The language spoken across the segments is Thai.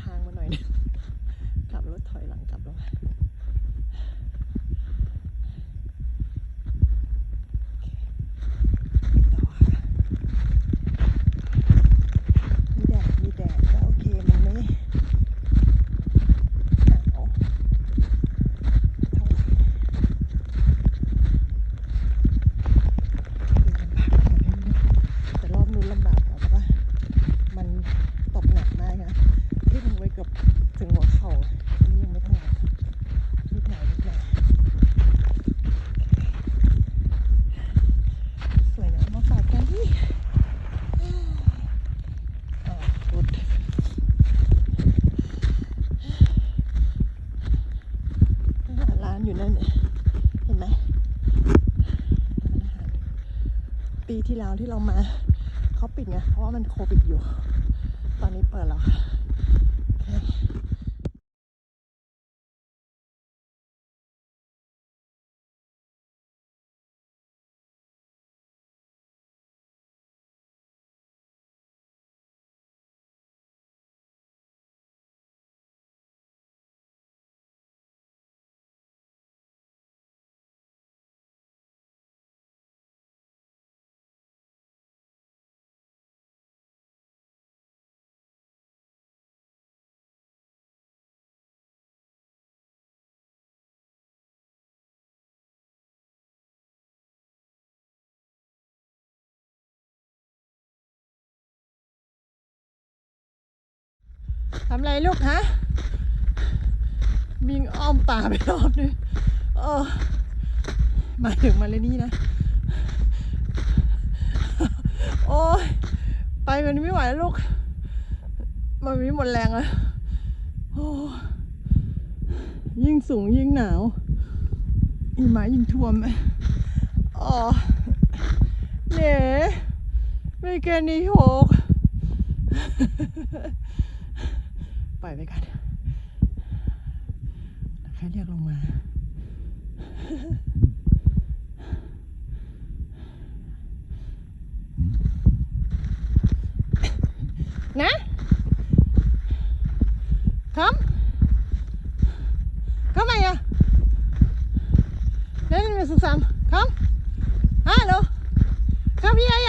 ทางมาหน่อยนะขับรถถอยหลังกลับลงมาโอเคต่อค่ะมีแดด มีแดดก็โอเค มันไม่หนาวเท่าไหร่แต่รอบนู้นลำบากกว่าเพราะว่ามันตกหนักมากนะที่ลงไปเกือบถึงหัวเข่าอันนี้ยังไม่เท่าไหร่นิดหน่อยนิดหน่อยสวยนะมาฝากกันที่อ่าพุดอาหารร้านอยู่นั่นเนี่ยเห็นไหมร้านอาหาร ปีที่แล้วที่เรามาเขาปิดไงเพราะว่ามันโควิดอยู่ ตอนนี้เปิดแล้วค่ะ ทำไรลูกฮะมิงอ้อมป่าไปรอบนึงเออมาถึงมาเลยนี่นะ โอ้ยไปมันไม่ไหวแล้วลูก มันไม่หมดแรงแล้วโอ้ยิ่งสูงยิ่งหนาวอีหมะยิ่งท่วมอ๋อเน่ไม่เกินนี้หก ปล่อยไปกันใครเรียกลงมา นะครับkom maar ja nee niet meer zo samen kom hallo kom hier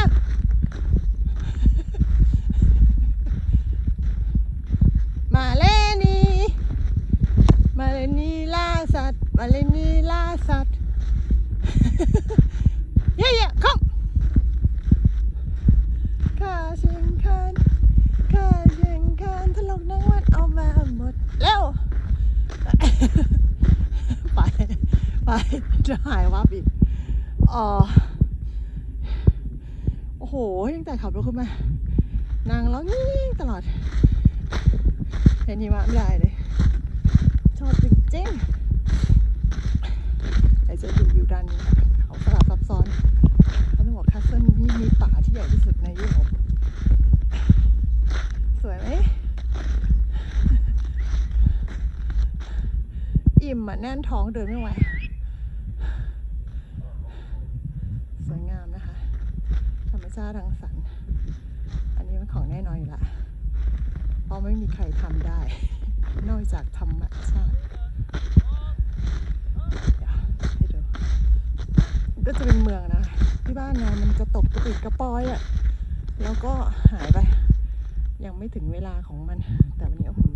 ไป ไปจะหายวับอีกอ๋อโอ้โหตั้งแต่ขับรถขึ้นมา นางร้องงี้ตลอดเห็นหิมะไม่ได้เลย ชอบจริงๆแต่จะดูวิวด้านนี้เขาสลับซับซ้อนเขาต้องบอกคัสเซิลนี่มีป่าที่ใหญ่ที่สุดในยุโรปสวยไหม อิ่มอะ แน่นท้องเดินไม่ไหว สวยงามนะคะ ธรรมชาติรังสรรค์ อันนี้มันของแน่นอนอยู่ละ เพราะไม่มีใครทำได้ นอกจากธรรมชาติเดี๋ยวให้ดูก็จะเป็นเมืองนะ ที่บ้านนะมันจะตกกระปิดกระปอยอะ่ะ แล้วก็หายไป ยังไม่ถึงเวลาของมัน แต่วันนี้ผม